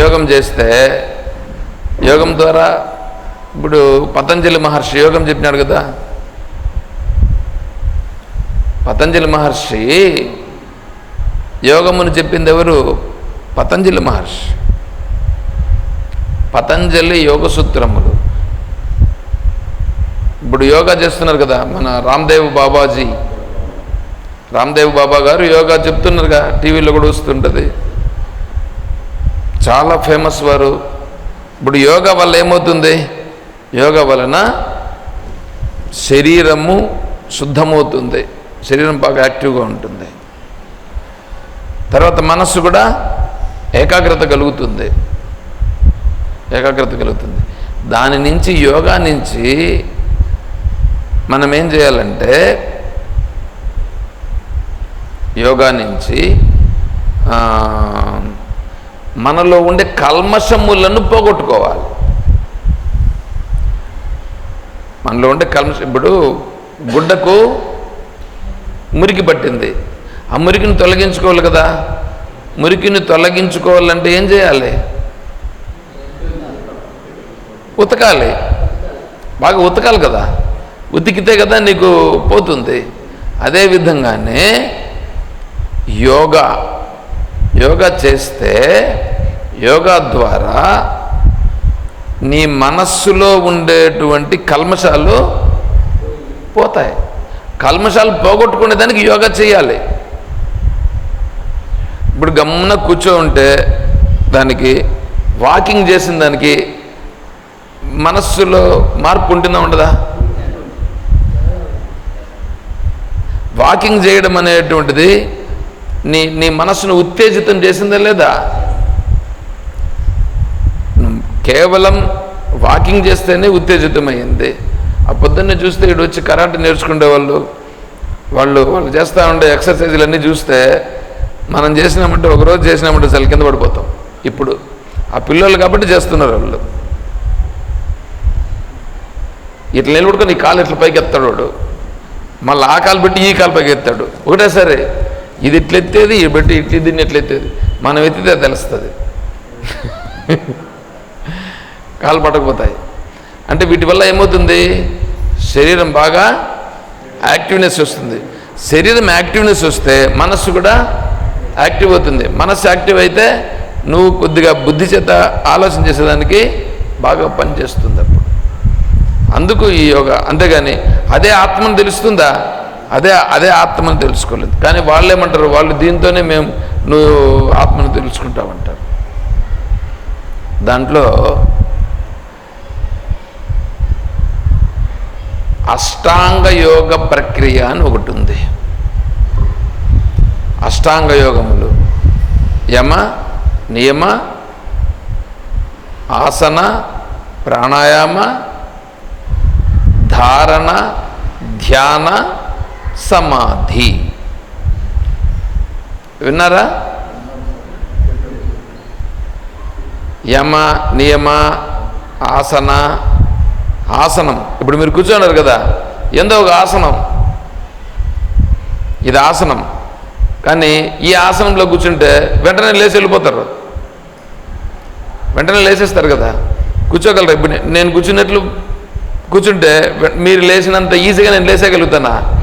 యోగం చేస్తే యోగం ద్వారా ఇప్పుడు పతంజలి మహర్షి యోగం చెప్పినాడు కదా. పతంజలి మహర్షి యోగమును చెప్పింది ఎవరు? పతంజలి మహర్షి. పతంజలి యోగ సూత్రములు ఇప్పుడు యోగా చేస్తున్నారు కదా మన రామ్దేవ్ బాబాజీ. రామ్దేవ్ బాబా గారు యోగా చెప్తున్నారుగా టీవీలో కూడా వస్తుంటుంది. చాలా ఫేమస్ వారు. ఇప్పుడు యోగా వల్ల ఏమవుతుంది? యోగా వలన శరీరము శుద్ధమవుతుంది. శరీరం బాగా యాక్టివ్గా ఉంటుంది. తర్వాత మనస్సు కూడా ఏకాగ్రత కలుగుతుంది. ఏకాగ్రత కలుగుతుంది. దాని నుంచి యోగా నుంచి మనం ఏం చేయాలంటే యోగా నుంచి మనలో ఉండే కల్మషములను పోగొట్టుకోవాలి. మనలో ఉండే కల్మషం ఇప్పుడు గుడ్డకు మురికి పట్టింది. ఆ మురికిని తొలగించుకోవాలి కదా. మురికిని తొలగించుకోవాలంటే ఏం చేయాలి? ఉతకాలి. బాగా ఉతకాలి కదా. ఉతికితే కదా నీకు పోతుంది. అదే విధంగానే యోగా. యోగా చేస్తే యోగా ద్వారా నీ మనస్సులో ఉండేటువంటి కల్మషాలు పోతాయి. కల్మషాలు పోగొట్టుకునే దానికి యోగా చేయాలి. ఇప్పుడు గమ్మున కూర్చో ఉంటే దానికి వాకింగ్ చేసిన దానికి మనస్సులో మార్పు ఉంటుందా ఉండదా? వాకింగ్ చేయడం అనేటువంటిది నీ నీ మనసును ఉత్తేజితం చేసిందా లేదా? కేవలం వాకింగ్ చేస్తేనే ఉత్తేజితమైంది ఆ పొద్దున్నే చూస్తే ఇటు వచ్చి కరాటే నేర్చుకునే వాళ్ళు వాళ్ళు వాళ్ళు చేస్తూ ఉండే ఎక్సర్సైజులన్నీ చూస్తే మనం చేసినామంటే ఒకరోజు చేసినామంటే అసలు కింద పడిపోతాం. ఇప్పుడు ఆ పిల్లలు కాబట్టి చేస్తున్నారు వాళ్ళు. ఇట్లా నిలబడుకొని ఈ కాలు ఇట్లా పైకి ఎత్తాడు వాడు. మళ్ళీ ఆ కాలు పెట్టి ఈ కాలు పైకి ఎత్తాడు ఒకటే సరే ఇది ఎట్లెత్తేది? ఎత్తేది ఇది పెట్టి దీన్ని ఎట్లెత్తేది? మనం ఎత్తితే తెలుస్తుంది. కాలు పట్టకపోతాయి. అంటే వీటి వల్ల ఏమవుతుంది? శరీరం బాగా యాక్టివ్నెస్ వస్తుంది. శరీరం యాక్టివ్నెస్ వస్తే మనస్సు కూడా యాక్టివ్ అవుతుంది. మనస్సు యాక్టివ్ అయితే నువ్వు కొద్దిగా బుద్ధి చేత ఆలోచన చేసేదానికి బాగా పనిచేస్తుంది అప్పుడు. అందుకు ఈ యోగా. అంతేగాని అదే ఆత్మను తెలుస్తుందా? అదే అదే ఆత్మను తెలుసుకోలేదు. కానీ వాళ్ళు ఏమంటారు వాళ్ళు దీంతోనే మేము నువ్వు ఆత్మను తెలుసుకుంటామంటారు దాంట్లో అష్టాంగ యోగ ప్రక్రియ అని ఒకటి ఉంది. అష్టాంగ యోగములు. యమ నియమ ఆసన ప్రాణాయామ ధారణ ధ్యాన సమాధి. విన్నారా? యమ నియమ ఆసన ఆసనం. ఇప్పుడు మీరు కూర్చున్నారు కదా? ఎందో ఒక ఆసనం. ఇది ఆసనం. కానీ ఈ ఆసనంలో కూర్చుంటే వెంటనే లేచి వెళ్ళిపోతారు. వెంటనే లేచేస్తారు కదా? కూర్చోగలరు? ఇప్పుడు నేను కూర్చున్నట్లు కూర్చుంటే మీరు లేచినంత ఈజీగా నేను లేసేయగలుగుతానా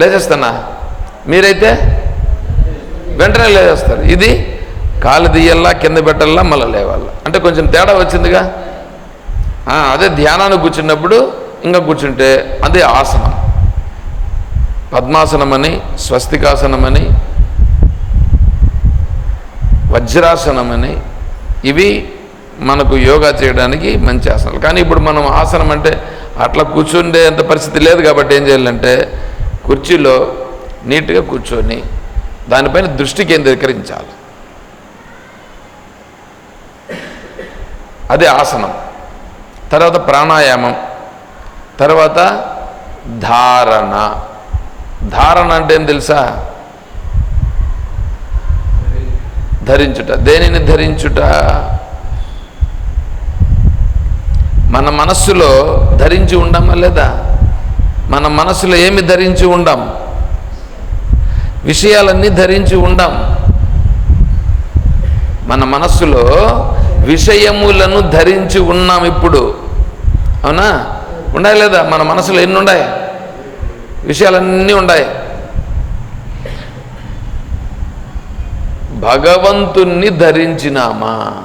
లేచేస్తానా? మీరైతే వెంటనే లేచేస్తారు. ఇది కాలు తీయల్లా కింద పెట్టల్లా మళ్ళీ లేవాలా అంటే కొంచెం తేడా వచ్చిందిగా? అదే ధ్యానానికి కూర్చున్నప్పుడు ఇంకా కూర్చుంటే అదే ఆసనం. పద్మాసనమని స్వస్తికాసనమని వజ్రాసనమని ఇవి మనకు యోగా చేయడానికి మంచి ఆసనాలు. కానీ ఇప్పుడు మనం ఆసనం అంటే అట్లా కూర్చుండే అంత పరిస్థితి లేదు కాబట్టి ఏం చేయాలంటే కుర్చీలో నీట్గా కూర్చొని దానిపైన దృష్టి కేంద్రీకరించాలి. అదే ఆసనం. తర్వాత ప్రాణాయామం. తర్వాత ధారణ. ధారణ అంటే ఏం తెలుసా? ధరించుట. దేనిని ధరించుట? మన మనస్సులో ధరించి ఉండమా లేదా? మన మనసులో ఏమి ధరించి ఉండం? విషయాలన్నీ ధరించి ఉండం. మన మనస్సులో విషయములను ధరించి ఉన్నాం ఇప్పుడు. అవునా? ఉండాలి లేదా? మన మనసులో ఎన్ని ఉన్నాయి? విషయాలన్నీ ఉన్నాయి. భగవంతుణ్ణి ధరించినామా?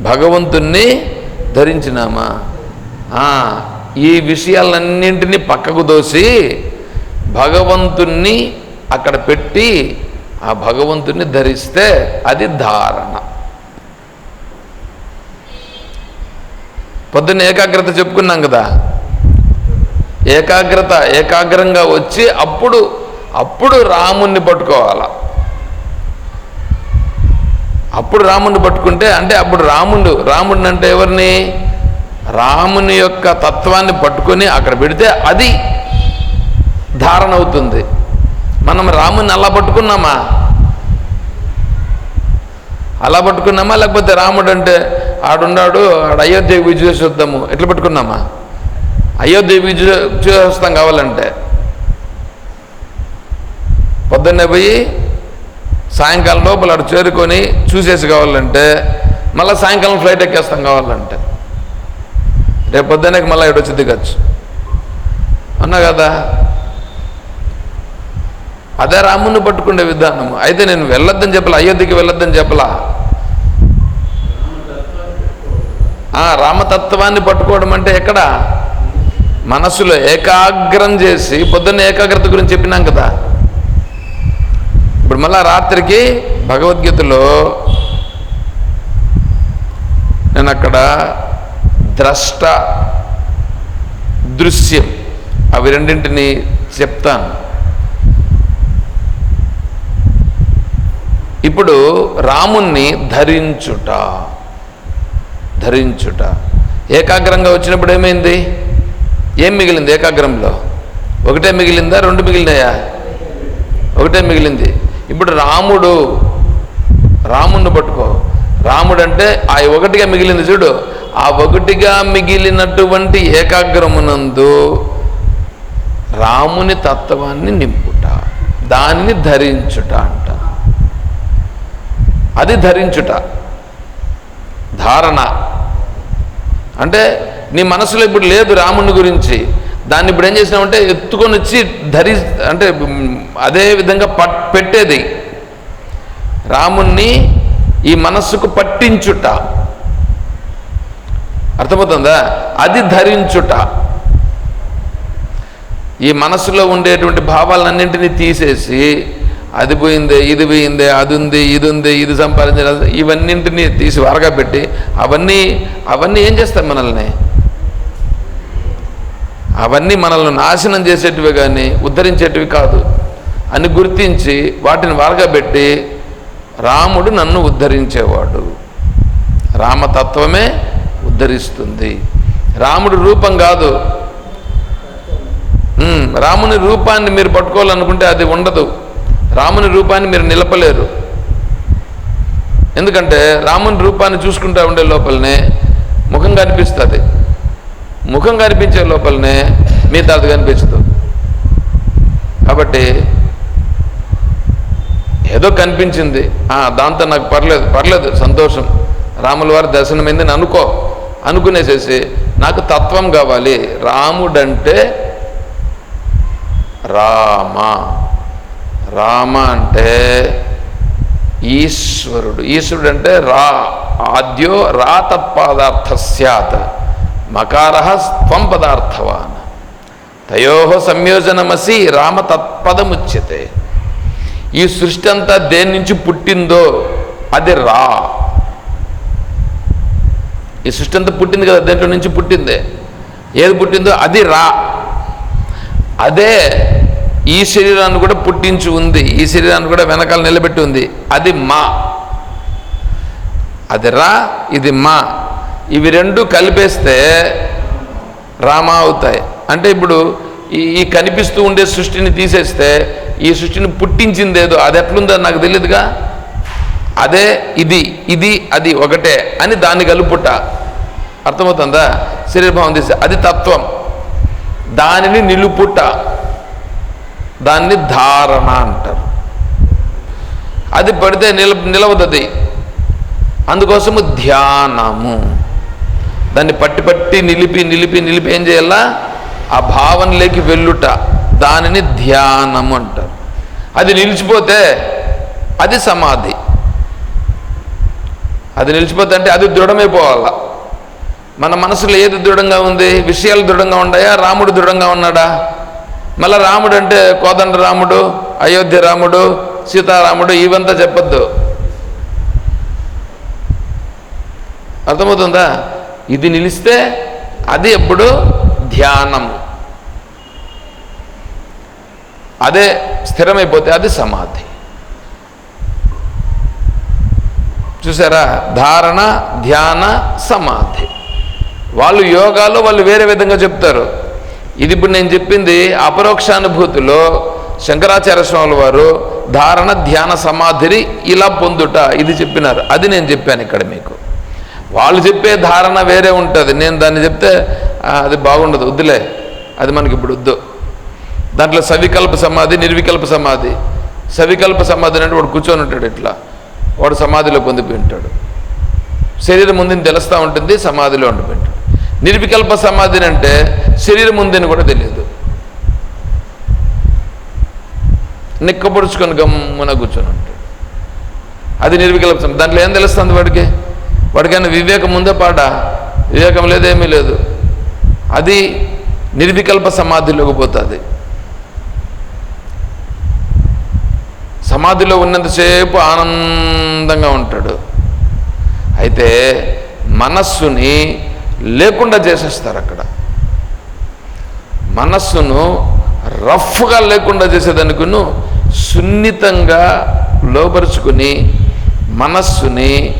భగవంతుణ్ణి ధరించినామా? ఈ విషయాలన్నింటినీ పక్కకు దోసి భగవంతుణ్ణి అక్కడ పెట్టి ఆ భగవంతుణ్ణి ధరిస్తే అది ధారణ. పొద్దున్న ఏకాగ్రత చెప్పుకున్నాం కదా? ఏకాగ్రత ఏకాగ్రంగా వచ్చి అప్పుడు అప్పుడు రాముణ్ణి పట్టుకోవాల? అప్పుడు రాముణ్ణి పట్టుకుంటే అంటే అప్పుడు రాముడు రాముడిని అంటే ఎవరిని? రాముని యొక్క తత్వాన్ని పట్టుకొని అక్కడ పెడితే అది ధారణ అవుతుంది. మనం రాముని అలా పట్టుకున్నామా? అలా పట్టుకున్నామా? లేకపోతే రాముడు అంటే ఆడున్నాడు ఆడ అయోధ్యకు విజయ చూద్దాము ఎట్లా పట్టుకున్నామా? అయోధ్య విజయ చూస్తాం కావాలంటే. పొద్దున్నే పోయి సాయంకాలం లోపల అటు చేరుకొని చూసేసి కావాలంటే మళ్ళీ సాయంకాలం ఫ్లైట్ ఎక్కేస్తాం కావాలంటే. రేపు పొద్దున్నకి మళ్ళీ ఇటు వచ్చి దిగచ్చు. అన్నా కదా? అదే రాముని పట్టుకునే విధానము. అయితే నేను వెళ్ళొద్దని చెప్పలా అయోధ్యకి వెళ్ళొద్దని చెప్పలా? రామతత్వాన్ని పట్టుకోవడం అంటే ఎక్కడ? మనసులో ఏకాగ్రం చేసి పొద్దున్న ఏకాగ్రత గురించి చెప్పినాం కదా. ఇప్పుడు మళ్ళా రాత్రికి భగవద్గీతలో నేను అక్కడ ద్రష్ట దృశ్యం. అవి రెండింటిని చెప్తాను. ఇప్పుడు రాముణ్ణి ధరించుట. ధరించుట. ఏకాగ్రంగా వచ్చినప్పుడు ఏమైంది? ఏం మిగిలింది ఏకాగ్రంలో? ఒకటే మిగిలిందా? రెండు మిగిలినాయా? ఒకటే మిగిలింది. ఇప్పుడు రాముడు రాముణ్ణి పట్టుకో. రాముడు అంటే ఆ ఒకటిగా మిగిలింది చూడు. ఆ ఒకటిగా మిగిలినటువంటి ఏకాగ్రమునందు రాముని తత్వాన్ని నింపుట దాన్ని ధరించుట అంట. అది ధరించుట. ధారణ. అంటే నీ మనసులో ఇప్పుడు లేదు రాముని గురించి. దాన్ని ఇప్పుడు ఏం చేసినామంటే ఎత్తుకొని వచ్చి ధరి అంటే అదే విధంగా పట్ పెట్టేది. రాముణ్ణి ఈ మనస్సుకు పట్టించుట. అర్థమవుతుందా? అది ధరించుట. ఈ మనసులో ఉండేటువంటి భావాలన్నింటినీ తీసేసి అది పోయిందే ఇది పోయిందే అది ఉంది ఇది ఉంది ఇది సంపాదించాలి ఇవన్నింటినీ తీసి వారగా పెట్టి అవన్నీ అవన్నీ ఏం చేస్తాయి మనల్ని? అవన్నీ మనల్ని నాశనం చేసేటివి కానీ ఉద్ధరించేటివి కాదు. అని గుర్తించి వాటిని వరగా పెట్టి రాముడు నన్ను ఉద్ధరించేవాడు. రామతత్వమే ఉద్ధరిస్తుంది. రాముడు రూపం కాదు. రాముని రూపాన్ని మీరు పట్టుకోవాలనుకుంటే అది ఉండదు. రాముని రూపాన్ని మీరు నిలపలేరు. ఎందుకంటే రాముని రూపాన్ని చూసుకుంటా ఉండే లోపలనే ముఖం కనిపిస్తుంది. ముఖం కనిపించే లోపలనే మిగతాది కనిపించదు కాబట్టి ఏదో కనిపించింది. దాంతో నాకు పర్లేదు పర్లేదు సంతోషం. రాముల వారి దర్శనమైంది అనుకో. అనుకునేసేసి నాకు తత్వం కావాలి. రాముడంటే రామ. రామ అంటే ఈశ్వరుడు. ఈశ్వరుడు అంటే రా. ఆద్యో రా తత్పదార్థ సత్ మకార త్వం పదార్థవాన్. తయో సంయోజనమసి రామ తత్పదముచ్యతే. ఈ సృష్టి అంతా దేని నుంచి పుట్టిందో అది రా. ఈ సృష్టి అంతా పుట్టింది కదా దేంట్లో నుంచి పుట్టిందే? ఏది పుట్టిందో అది రా. అదే ఈ శరీరాన్ని కూడా పుట్టించి ఉంది ఈ శరీరాన్ని కూడా వెనకాల నిలబెట్టి ఉంది. అది మా. అది రా ఇది మా. ఇవి రెండు కలిపేస్తే రామా అవుతాయి. అంటే ఇప్పుడు ఈ ఈ కనిపిస్తూ ఉండే సృష్టిని తీసేస్తే ఈ సృష్టిని పుట్టించింది ఏదో అది ఎట్లుందో నాకు తెలియదుగా? అదే ఇది ఇది అది ఒకటే అని దాన్ని కలుపుట. అర్థమవుతుందా? శరీరభావం తీసే అది తత్వం. దానిని నిలుపుట. దాన్ని ధారణ అంటారు. అది పడితే నిల నిలవదది. అందుకోసము ధ్యానము. దాన్ని పట్టి పట్టి నిలిపి నిలిపి నిలిపి ఏం చేయాలా? ఆ భావనలోకి వెళ్ళుట. దానిని ధ్యానము అంటారు. అది నిలిచిపోతే అది సమాధి. అది నిలిచిపోద్దంటే అది దృఢమైపోవాలా? మన మనసులో ఏది దృఢంగా ఉంది? విషయాలు దృఢంగా ఉన్నాయా? రాముడు దృఢంగా ఉన్నాడా? మళ్ళా రాముడు అంటే కోదండ రాముడు అయోధ్య రాముడు సీతారాముడు ఇవంతా చెప్పొద్దు. అర్థమవుతుందా? ఇది నిలిస్తే అది ఎప్పుడు ధ్యానం. అదే స్థిరమైపోతే అది సమాధి. చూసారా? ధారణ ధ్యాన సమాధి. వాళ్ళు యోగాలో వాళ్ళు వేరే విధంగా చెప్తారు. ఇది ఇప్పుడు నేను చెప్పింది అపరోక్షానుభూతిలో శంకరాచార్య స్వాముల వారు ధారణ ధ్యాన సమాధిని ఇలా పొందుట ఇది చెప్పినారు. అది నేను చెప్పాను ఇక్కడ మీకు. వాళ్ళు చెప్పే ధారణ వేరే ఉంటుంది. నేను దాన్ని చెప్తే అది బాగుండదు. వద్దులే అది మనకి ఇప్పుడు వద్దు. దాంట్లో సవికల్ప సమాధి నిర్వికల్ప సమాధి. సవికల్ప సమాధి అంటే వాడు కూర్చొని ఉంటాడు ఇట్లా. వాడు సమాధిలో పొందిపోయి ఉంటాడు శరీరం ముందుని తెలుస్తూ ఉంటుంది సమాధిలో ఉండిపోయింటాడు నిర్వికల్ప సమాధిని అంటే శరీరం ఉందని కూడా తెలియదు. నిక్కపొడుచుకొని గమ్మున కూర్చొని ఉంటాడు. అది నిర్వికల్ప సమాధి. దాంట్లో ఏం తెలుస్తుంది వాడికి? వాడికైనా వివేకం ఉందే పాట? వివేకం లేదేమీ లేదు. అది నిర్వికల్ప సమాధిలోకి పోతుంది. సమాధిలో ఉన్నంతసేపు ఆనందంగా ఉంటాడు. అయితే మనస్సుని లేకుండా చేసేస్తారు అక్కడ. మనస్సును రఫ్గా లేకుండా చేసేదానికును సున్నితంగా లోపరుచుకుని మనస్సుని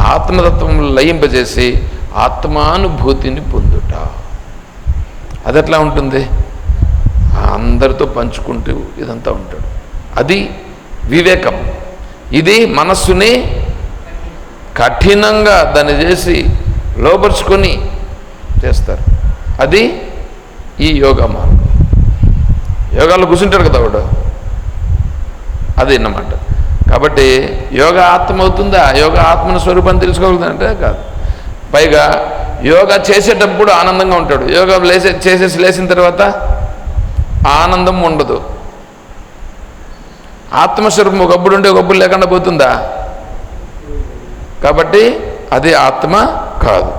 ఆత్మతత్వం లయింపజేసి ఆత్మానుభూతిని పొందుట. అది ఎట్లా ఉంటుంది? అందరితో పంచుకుంటూ ఇదంతా ఉంటాడు. అది వివేకం. ఇది మనస్సుని కఠినంగా దాన్ని చేసి లోపరుచుకొని చేస్తారు. అది ఈ యోగా మార్గం. యోగాలో కూర్చుంటాడు కదా వాడు. అది అన్నమాట కాబట్టి యోగా ఆత్మ అవుతుందా? యోగ ఆత్మన స్వరూపాన్ని తెలుసుకోగలుగుతుందంటే కాదు. పైగా యోగా చేసేటప్పుడు ఆనందంగా ఉంటాడు. యోగా లేసే చేసేసి లేచిన తర్వాత ఆనందం ఉండదు. ఆత్మస్వరూపం ఒకప్పుడు ఉంటే ఒకప్పుడు లేకుండా పోతుందా? కాబట్టి అది ఆత్మ కాదు.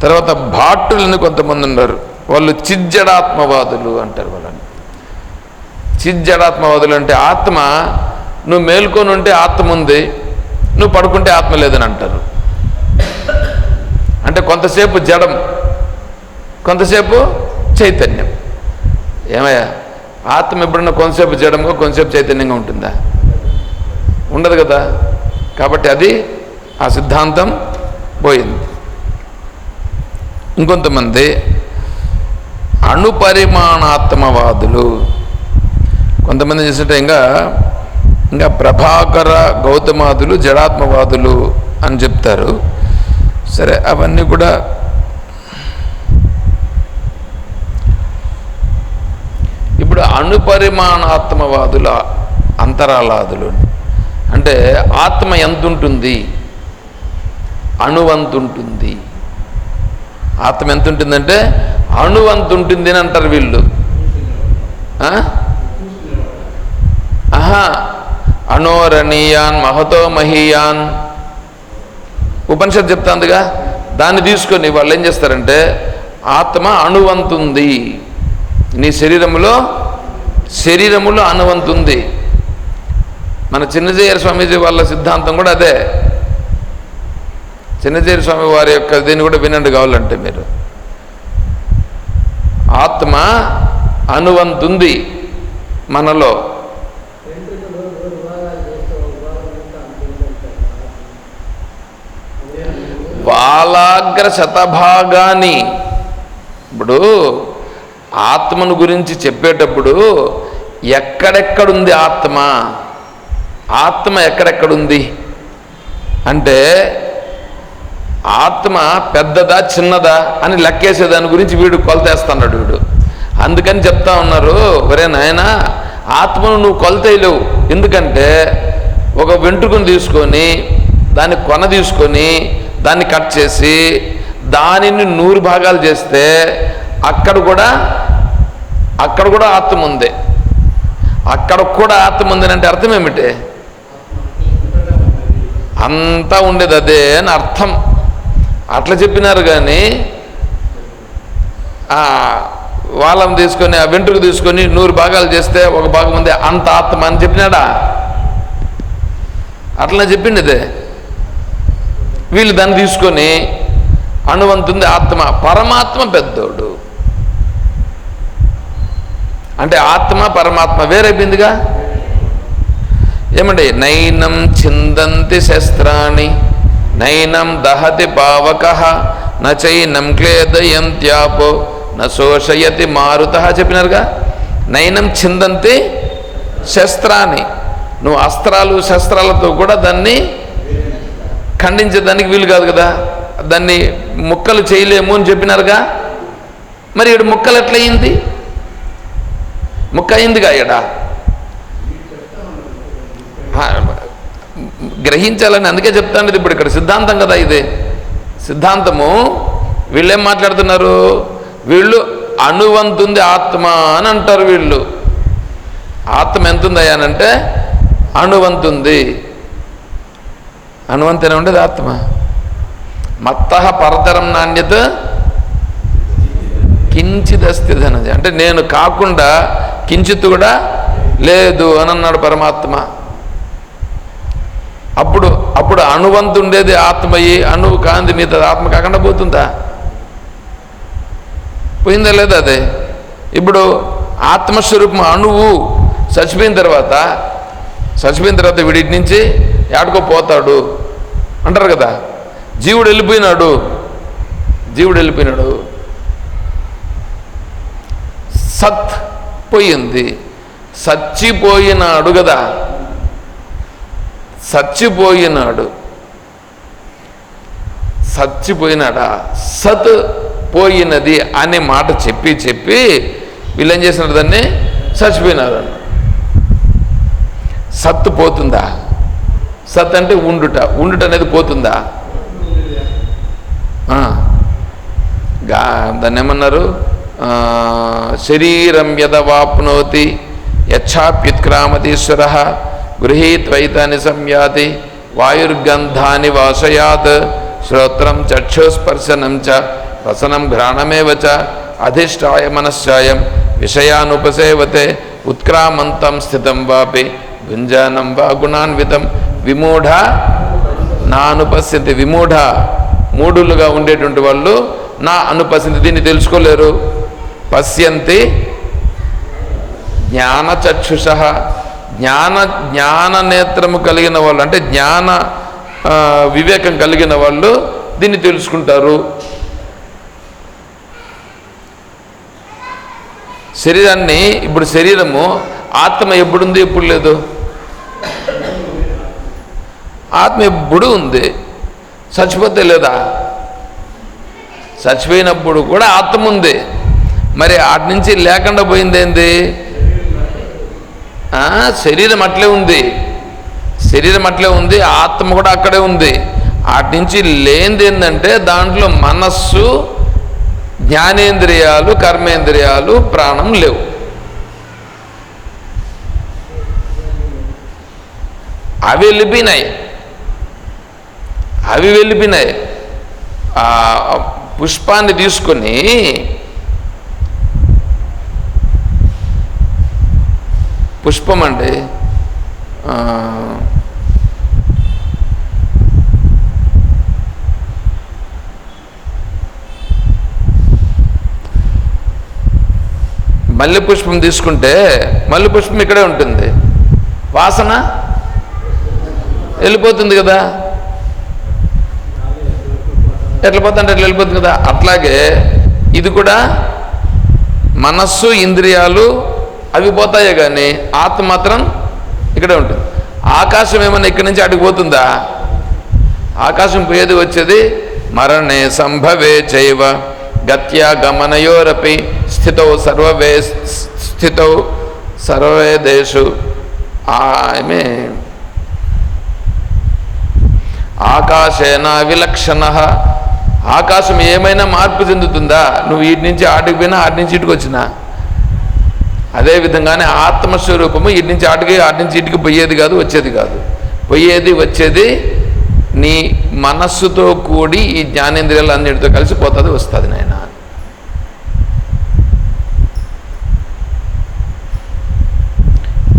తర్వాత భాటులని కొంతమంది ఉన్నారు. వాళ్ళు చిజ్జడాత్మవాదులు అంటారు వాళ్ళని. చిజ్జడాత్మవాదులు అంటే ఆత్మ నువ్వు మేల్కొని ఉంటే ఆత్మ ఉంది నువ్వు పడుకుంటే ఆత్మ లేదని అంటారు. అంటే కొంతసేపు జడం కొంతసేపు చైతన్యం. ఏమయ్యా? ఆత్మ ఎప్పుడన్నా కొంతసేపు చేయడంగా కొంతసేపు చైతన్యంగా ఉంటుందా? ఉండదు కదా. కాబట్టి అది ఆ సిద్ధాంతం పోయింది. ఇంకొంతమంది అణుపరిమాణాత్మవాదులు. కొంతమంది చేసినట్టు ఇంకా ఇంకా ప్రభాకర గౌతమాదులు జడాత్మవాదులు అని చెప్తారు. సరే అవన్నీ కూడా ఇప్పుడు అణుపరిమాణాత్మవాదుల అంతరాలాదులు అంటే ఆత్మ ఎంత ఉంటుంది ఆత్మ ఎంత ఉంటుందంటే అణువంత అని అంటారు వీళ్ళు. ఆ? ఆహా. అణోరణీయాన్ మహతో మహీయాన్ ఉపనిషత్ చెప్తాందిగా. దాన్ని తీసుకొని వాళ్ళు ఏం చేస్తారంటే ఆత్మ అణువంతుంది. నీ శరీరంలో శరీరములో అనువంతుంది. మన చిన్నజయ్యర స్వామీజీ వాళ్ళ సిద్ధాంతం కూడా అదే. చిన్నజీర స్వామి వారి యొక్క దీన్ని కూడా వినండి కావాలంటే మీరు. ఆత్మ అనువంతుంది మనలో. వాలాగ్ర శతభాగాన్ని ఇప్పుడు ఆత్మను గురించి చెప్పేటప్పుడు ఎక్కడెక్కడుంది ఆత్మ? ఆత్మ ఎక్కడెక్కడుంది? అంటే ఆత్మ పెద్దదా చిన్నదా అని లెక్కేసే దాని గురించి వీడు కొలతేస్తున్నాడు వీడు. అందుకని చెప్తా ఉన్నారు ఒరే నాయన ఆత్మను నువ్వు కొలతేయలేవు. ఎందుకంటే ఒక వెంట్రుకను తీసుకొని దాన్ని కొన తీసుకొని దాన్ని కట్ చేసి దానిని నూరు భాగాలు చేస్తే అక్కడ కూడా అక్కడ కూడా ఆత్మ ఉంది. అక్కడ కూడా ఆత్మ ఉంది అంటే అర్థం ఏమిటి? అంతా ఉండేది అదే అని అర్థం. అట్లా చెప్పినారు కానీ వాళ్ళని తీసుకొని ఆ వెంట్రుక తీసుకొని నూరు భాగాలు చేస్తే ఒక భాగం ఉంది అంత ఆత్మ అని చెప్పినాడా? అట్లా చెప్పింది అదే వీళ్ళు దాన్ని తీసుకొని అణువంతుంది ఆత్మ. పరమాత్మ పెద్దోడు. అంటే ఆత్మ పరమాత్మ వేరైపోయిందిగా ఏమండి నైనం చిందంతి శస్త్రాణి నైనం దహతి పావక నైనం క్లేదయంత్యాపో నోషయతి మారుత చెప్పినారుగా? నైనం చిందంతి శస్త్రాన్ని నువ్వు అస్త్రాలు శస్త్రాలతో కూడా దాన్ని ఖండించేదానికి వీలు కాదు కదా? దాన్ని ముక్కలు చేయలేము అని చెప్పినారుగా? మరి ఇటు ముక్కలు ఎట్లయింది? ముక్క అయిందిగా ఇక్కడ గ్రహించాలని అందుకే చెప్తాను ఇప్పుడు ఇక్కడ సిద్ధాంతం కదా ఇది. సిద్ధాంతము వీళ్ళేం మాట్లాడుతున్నారు? వీళ్ళు అణువంతుంది ఆత్మ అని అంటారు వీళ్ళు. ఆత్మ ఎంత అంటే అణువంతుంది. అణువంతనే ఉండేది ఆత్మ. మత్త పరతరం నాణ్యత కించిదస్తిధనది అంటే నేను కాకుండా కించిత్ కూడా లేదు అని అన్నాడు పరమాత్మ. అప్పుడు అప్పుడు అణువంతు ఉండేది ఆత్మయి అణువు కాంతి మీద ఆత్మ కాకుండా పోతుందా? పోయిందా లేదా అదే? ఇప్పుడు ఆత్మస్వరూపం అణువు చచ్చిపోయిన తర్వాత చచ్చిపోయిన తర్వాత వీడి నుంచి ఏడుకో పోతాడు. అంటారు కదా జీవుడు వెళ్ళిపోయినాడు. జీవుడు వెళ్ళిపోయినాడు. సత్ పోయింది చచ్చిపోయినాడు కదా. చచ్చిపోయినాడు. చచ్చిపోయినాడా? సత్ పోయినది అనే మాట చెప్పి చెప్పి వీళ్ళు ఏం చేసినారు దాన్ని? చచ్చిపోయినారు సత్ సత్తు పోతుందా? సత్ అంటే ఉండుట. ఉండుట అనేది పోతుందా? దాన్ని ఏమన్నారు? శరీరం యదవాప్నోతి యచ్చాప్యుత్క్రామతీశ్వర గృహీత్వైతాని సంయాతి వాయుర్గంధాన్ని వాసయాత్ శ్రోత్రం చక్షుస్పర్శనం చ రసనం ఘ్రాణమేవ చ అధిష్టాయ మనశ్చాయం విషయానుపసేవతే ఉత్క్రామంతం స్థితం వాపి గుంజానం వా గుణాన్వితం విమూఢ నా అనుపస్థితి విమూఢ మూఢులుగా ఉండేటువంటి వాళ్ళు నా అనుపస్థితి దీన్ని తెలుసుకోలేరు. పశ్యంతి. జ్ఞానచక్షుష. జ్ఞాన జ్ఞాన నేత్రము కలిగిన వాళ్ళు అంటే జ్ఞాన వివేకం కలిగిన వాళ్ళు దీన్ని తెలుసుకుంటారు. శరీరాన్ని ఇప్పుడు శరీరము ఆత్మ ఎప్పుడుంది ఎప్పుడు లేదు? ఆత్మ ఎప్పుడు ఉంది? చచ్చిపోతే లేదా? చచ్చిపోయినప్పుడు కూడా ఆత్మ ఉంది. మరి ఆటి నుంచి లేకుండా పోయిందేంది? శరీరం అట్లే ఉంది. శరీరం అట్లే ఉంది ఆత్మ కూడా అక్కడే ఉంది. ఆటి నుంచి లేనిది ఏంటంటే దాంట్లో మనస్సు జ్ఞానేంద్రియాలు కర్మేంద్రియాలు ప్రాణం లేవు. అవి వెళ్ళిపోయినాయి. అవి వెళ్ళిపోయినాయి. పుష్పాన్ని తీసుకొని పుష్పం అండి. మల్లె పుష్పం తీసుకుంటే మల్లె పుష్పం ఇక్కడే ఉంటుంది. వాసన వెళ్ళిపోతుంది కదా. ఎట్లా పోతుంటే ఎట్లా వెళ్ళిపోతుంది కదా. అట్లాగే ఇది కూడా మనస్సు ఇంద్రియాలు అవి పోతాయే కానీ ఆత్మ మాత్రం ఇక్కడే ఉంటుంది. ఆకాశం ఏమన్నా ఇక్కడి నుంచి అడిగిపోతుందా ఆకాశం పోయేది వచ్చేది మరణే సంభవే చైవ గత్యా గమనయోరపి స్థితౌ సర్వవే స్థితౌ సర్వేదేశు ఆమె ఆకాశేన విలక్షణ. ఆకాశం ఏమైనా మార్పు చెందుతుందా? నువ్వు వీటి నుంచి ఆటికి పోయినా ఆటి నుంచి ఇటుకొచ్చినా అదేవిధంగానే అదే విధంగానే ఆత్మస్వరూపము ఇటు నుంచి ఆటికి అటు నుంచి ఇటుకి పోయేది కాదు వచ్చేది కాదు. పోయేది వచ్చేది నీ మనస్సుతో కూడి ఈ జ్ఞానేంద్రియాలు అన్నిటితో కలిసి పోతుంది వస్తుంది నాయన.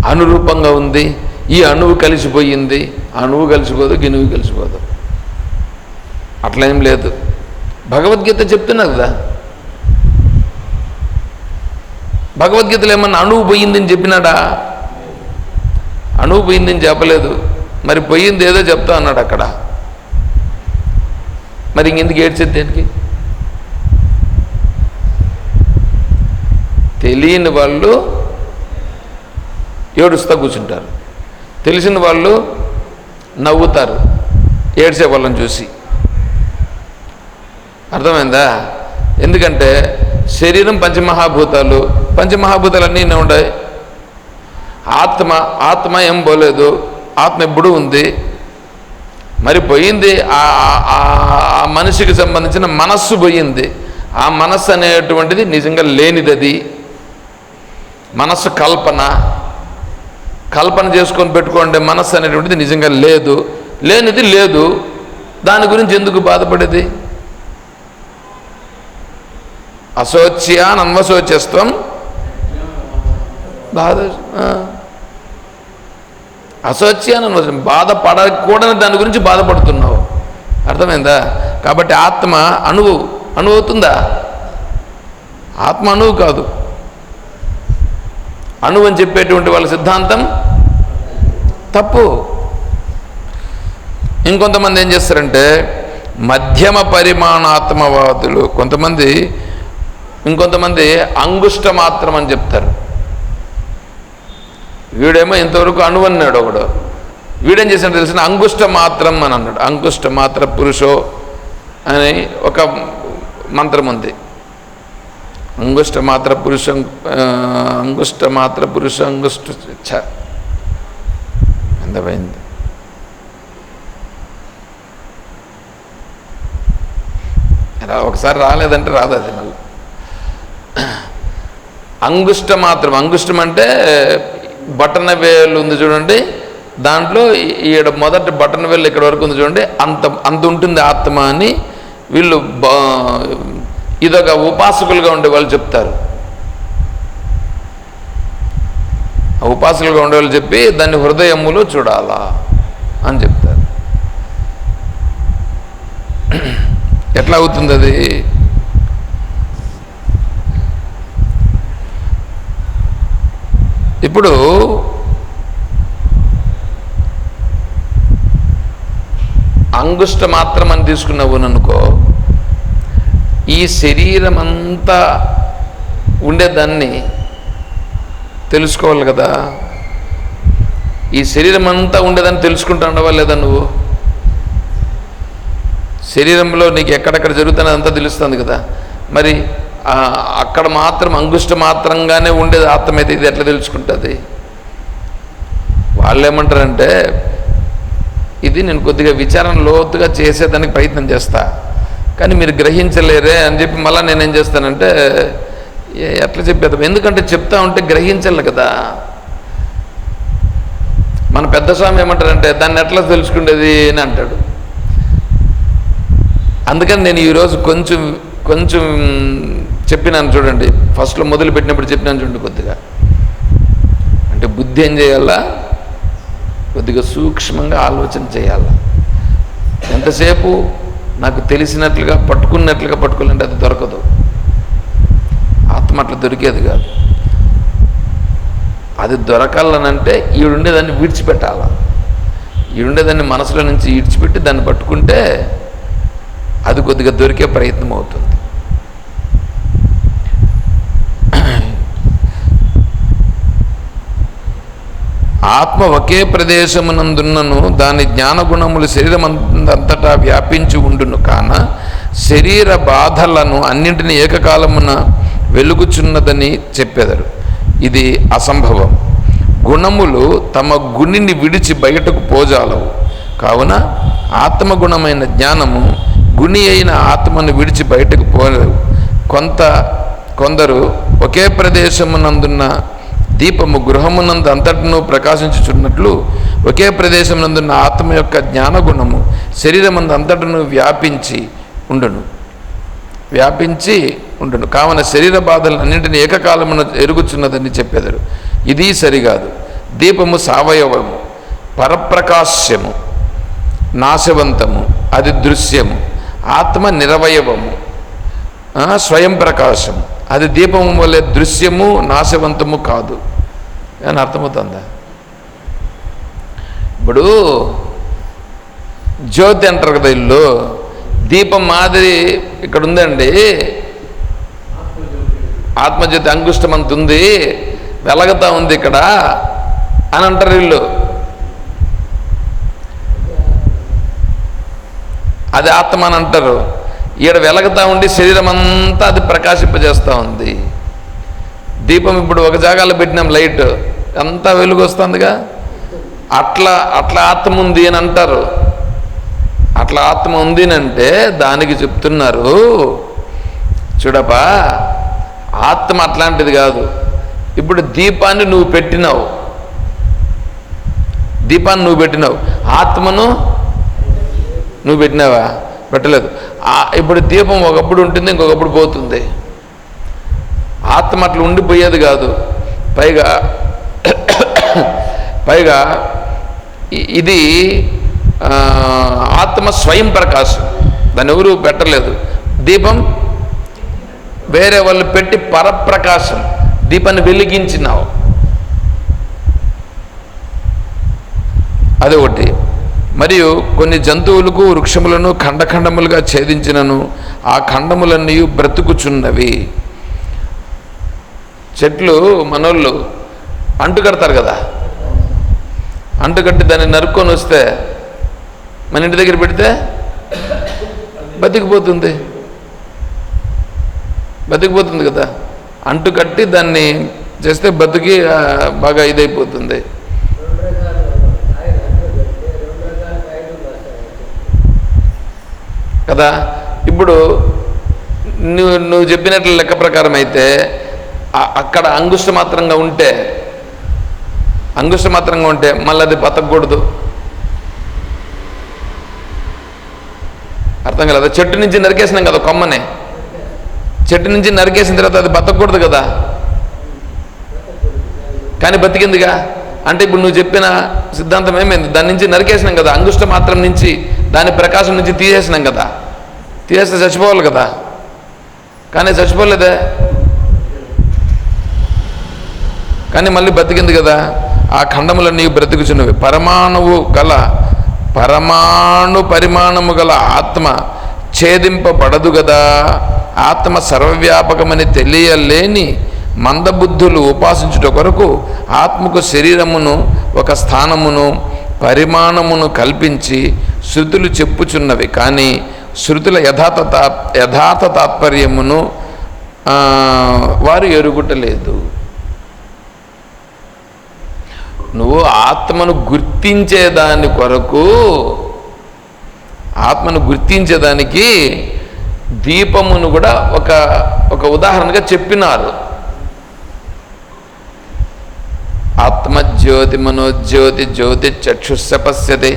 అనురూపంగా ఉంది ఈ అణువు కలిసిపోయింది అణువు కలిసిపోదు గినువు కలిసిపోదు. అట్లా ఏం లేదు. భగవద్గీత చెప్తున్నా కదా? భగవద్గీతలో ఏమన్నా అణువు పోయిందని చెప్పినాడా? అణువు పోయిందని చెప్పలేదు. మరి పోయింది ఏదో చెప్తా అన్నాడు అక్కడ. మరి ఇంకెందుకు ఏడ్చేది దేనికి? తెలియని వాళ్ళు ఏడుస్తా కూర్చుంటారు. తెలిసిన వాళ్ళు నవ్వుతారు ఏడ్చే వాళ్ళని చూసి. అర్థమైందా? ఎందుకంటే శరీరం పంచమహాభూతాలు పంచమహాభూతాలన్నీ ఉన్నాయి. ఆత్మ ఆత్మ ఏం పోలేదు. ఆత్మ ఎప్పుడు ఉంది. మరి పోయింది ఆ మనిషికి సంబంధించిన మనస్సు పోయింది. ఆ మనస్సు అనేటువంటిది నిజంగా లేనిది అది మనస్సు కల్పన. కల్పన చేసుకొని పెట్టుకోండి మనస్సు అనేటువంటిది నిజంగా లేదు. లేనిది లేదు. దాని గురించి ఎందుకు బాధపడేది? అశోచ్యాన్ అన్వశోచ్యస్వం బాధ ఆ. అశోచ్యాన్ బాధపడకూడని దాని గురించి బాధపడుతున్నావు. అర్థమైందా? కాబట్టి ఆత్మ అణువు. అణువు అవుతుందా? ఆత్మ అణువు కాదు. అణువు అని చెప్పేటువంటి వాళ్ళ సిద్ధాంతం తప్పు. ఇంకొంతమంది ఏం చేస్తారంటే మధ్యమ పరిమాణాత్మవాదులు కొంతమంది ఇంకొంతమంది అంగుష్ట మాత్రం అని చెప్తారు. వీడేమో ఇంతవరకు అణువు ఒకడు. వీడేం చేశాడు తెలిసిన అంగుష్ట మాత్రం అని అన్నాడు. అంగుష్ట మాత్ర పురుషో అని ఒక మంత్రం ఉంది. అంగుష్ట మాత్ర పురుష అంగుష్ట మాత్ర పురుష అంగుష్ట ఛ. ఒకసారి రాలేదంటే రాదు అది మళ్ళీ. అంగుష్ట మాత్రం అంగుష్టం అంటే బటన్ వేలు ఉంది చూడండి. దాంట్లో ఈడ మొదటి బటన్ వేలు ఇక్కడ వరకు ఉంది చూడండి. అంత అంత ఉంటుంది ఆత్మ అని వీళ్ళు ఇదొక ఉపాసకులుగా ఉండే వాళ్ళు చెప్తారు. ఉపాసకులుగా ఉండేవాళ్ళు చెప్పి దాన్ని హృదయములో చూడాలా అని చెప్తారు. ఎట్లా అవుతుంది అది? ఇప్పుడు అంగుష్ట మాత్రం అని తీసుకున్నావు అనుకో ఈ శరీరం అంతా ఉండేదాన్ని తెలుసుకోవాలి కదా. ఈ శరీరం అంతా ఉండేదాన్ని తెలుసుకుంటాడవా లేదా నువ్వు? శరీరంలో నీకు ఎక్కడెక్కడ జరుగుతున్నదంతా తెలుస్తుంది కదా. మరి అక్కడ మాత్రం అంగుష్ట మాత్రంగానే ఉండేది ఆత్మ అయితే ఇది ఎట్లా తెలుసుకుంటుంది? వాళ్ళు ఏమంటారంటే ఇది నేను కొద్దిగా విచారణ లోతుగా చేసేదానికి ప్రయత్నం చేస్తా. కానీ మీరు గ్రహించలేరే అని చెప్పి మళ్ళీ నేనేం చేస్తానంటే ఏ- ఎట్లా చెప్పేద్దాం ఎందుకంటే చెప్తా ఉంటే గ్రహించాలి కదా. మన పెద్ద స్వామి ఏమంటారంటే దాన్ని ఎట్లా తెలుసుకునేది అని అంటాడు. అందుకని నేను ఈరోజు కొంచెం కొంచెం చెప్పినాను చూడండి. ఫస్ట్లో మొదలు పెట్టినప్పుడు చెప్పినాను చూడండి కొద్దిగా. అంటే బుద్ధి ఏం చేయాలా? కొద్దిగా సూక్ష్మంగా ఆలోచన చేయాలా? ఎంతసేపు నాకు తెలిసినట్లుగా పట్టుకున్నట్లుగా పట్టుకోవాలంటే అది దొరకదు. ఆత్మ అట్లా దొరికేది కాదు. అది దొరకాలనంటే ఈడుండేదాన్ని విడిచిపెట్టాల? ఈడుండేదాన్ని మనసులో నుంచి ఈడ్చిపెట్టి దాన్ని పట్టుకుంటే అది కొద్దిగా దొరికే ప్రయత్నం అవుతుంది. ఆత్మ ఒకే ప్రదేశమునందున్నను దాని జ్ఞానగుణములు శరీరమంతటా వ్యాపించి ఉండును కాన శరీర బాధలను అన్నింటినీ ఏకకాలమున వెలుగుచున్నదని చెప్పెదరు. ఇది అసంభవం. గుణములు తమ గుణిని విడిచి బయటకు పోజాలవు. కావున ఆత్మగుణమైన జ్ఞానము గుణి అయిన ఆత్మను విడిచి బయటకు పోలేవు. కొంత కొందరు ఒకే ప్రదేశమునందున్న దీపము గృహమునందు అంతటను ప్రకాశించుచున్నట్లు ఒకే ప్రదేశమునందున్న ఆత్మ యొక్క జ్ఞానగుణము శరీరమందు అంతటను వ్యాపించి ఉండును. వ్యాపించి ఉండును. కావున శరీర బాధలు అన్నింటినీ ఏకకాలమున ఎరుగుచున్నదని చెప్పేదారు. ఇది సరికాదు దీపము సావయవము పరప్రకాశ్యము నాశవంతము అది దృశ్యము ఆత్మ నిరవయవము స్వయం ప్రకాశం అది దీపము వలె దృశ్యము నాశవంతము కాదు. అని అర్థమవుతుందా. ఇప్పుడు జ్యోతి అంటారు కదా ఇల్లు దీపం మాదిరి ఇక్కడ ఉందండి. ఆత్మజ్యోతి అంకుష్టం అంత ఉంది వెలగతా ఉంది ఇక్కడ అని అంటారు ఇల్లు. అది ఆత్మ అని అంటారు. ఈడ వెలగతా ఉండి శరీరం అంతా అది ప్రకాశింపజేస్తూ ఉంది. దీపం ఇప్పుడు ఒక జాగాలో పెట్టినాం లైట్. అంతా వెలుగు వస్తుందిగా అట్లా అట్లా ఆత్మ ఉంది అని అంటారు. అట్లా ఆత్మ ఉంది అంటే దానికి చెప్తున్నారు. చూడపా ఆత్మ అట్లాంటిది కాదు. ఇప్పుడు దీపాన్ని నువ్వు పెట్టినావు. దీపాన్ని నువ్వు పెట్టినావు. ఆత్మను నువ్వు పెట్టినావా? పెట్టలేదు. ఇప్పుడు దీపం ఒకప్పుడు ఉంటుంది ఇంకొకప్పుడు పోతుంది. ఆత్మ అట్లా ఉండిపోయేది కాదు. పైగా పైగా ఇది ఆత్మ స్వయం ప్రకాశం. దాన్ని ఎవరు పెట్టలేదు. దీపం వేరే వాళ్ళు పెట్టి పరప్రకాశం. దీపాన్ని వెలిగించినావు. అది ఒకటి. మరియు కొన్ని జంతువులకు వృక్షములను ఖండఖండములుగా ఛేదించినను ఆ ఖండములన్నీ బ్రతుకుచున్నవి. చెట్లు మనోళ్ళు అంటు కడతారు కదా. అంటు కట్టి దాన్ని నరుక్కొని వస్తే మన ఇంటి దగ్గర పెడితే బతికిపోతుంది. బతికిపోతుంది కదా. అంటు కట్టి దాన్ని చేస్తే బతికి బాగా ఇదైపోతుంది. కదా. ఇప్పుడు నువ్వు నువ్వు చెప్పినట్లు లెక్క ప్రకారం అయితే అక్కడ అంగుష్ట మాత్రంగా ఉంటే అంగుష్ట మాత్రంగా ఉంటే మళ్ళీ అది బతకూడదు అర్థం కదా చెట్టు నుంచి నరికేసినాం కదా కొమ్మనే. చెట్టు నుంచి నరికేసిన తర్వాత అది బతకూడదు కదా. కానీ బతికిందిగా? అంటే ఇప్పుడు నువ్వు చెప్పిన సిద్ధాంతం ఏమైంది? దాని నుంచి నరికేసినాం కదా. అంగుష్ట మాత్రం నుంచి దాని ప్రకాశం నుంచి తీసేసినాం కదా. తీసేస్తే చచ్చిపోవాలి కదా. కానీ చచ్చిపోలేదే? కానీ మళ్ళీ బతికింది కదా. ఆ ఖండములన్నీ బ్రతుకుచున్నవి. పరమాణువు గల పరమాణు పరిమాణము గల ఆత్మ ఛేదింపబడదు కదా ఆత్మ సర్వవ్యాపకమని తెలియలేని మందబుద్ధులు ఉపాసించుట కొరకు ఆత్మకు శరీరమును ఒక స్థానమును పరిమాణమును కల్పించి శృతులు చెప్పుచున్నవి. కానీ శృతుల యథార్థ తా- యథార్థ తాత్పర్యమును వారు ఎరుగుటలేదు. నువ్వు ఆత్మను గుర్తించేదాని కొరకు ఆత్మను గుర్తించేదానికి దీపమును కూడా ఒక ఒక ఉదాహరణగా చెప్పినారు. ఆత్మజ్యోతి మనోజ్యోతి జ్యోతి చక్షుస్స పశ్యతే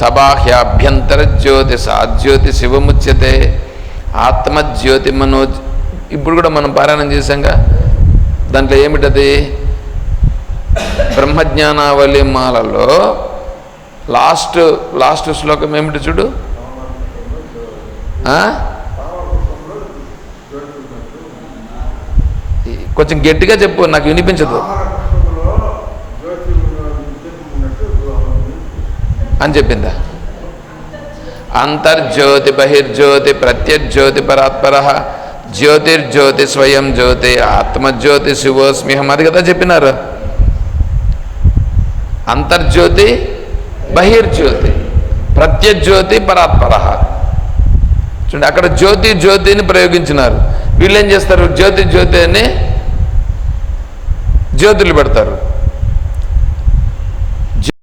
సబాహ్యాభ్యంతర జ్యోతి సాజ్యోతి శివముచ్యతే. ఆత్మజ్యోతి మనో ఇప్పుడు కూడా మనం పారాయణం చేశాంగా. దాంట్లో ఏమిటది? బ్రహ్మజ్ఞానావళి మాలలో లాస్ట్ లాస్ట్ శ్లోకం ఏమిటి చూడు? కొంచెం గట్టిగా చెప్పు నాకు వినిపించదు. అని చెప్పిందా? అంతర్జ్యోతి బహిర్జ్యోతి ప్రత్యజ్యోతి పరాత్పర జ్యోతిర్జ్యోతి స్వయం జ్యోతి ఆత్మజ్యోతి శివోస్మిహం అది కదా చెప్పినారు. అంతర్జ్యోతి బహిర్జ్యోతి ప్రత్యజ్యోతి పరాత్పర. చూడండి అక్కడ జ్యోతి జ్యోతిని ప్రయోగించినారు. వీళ్ళు ఏం చేస్తారు? జ్యోతి జ్యోతి అని జ్యోతులు పెడతారు.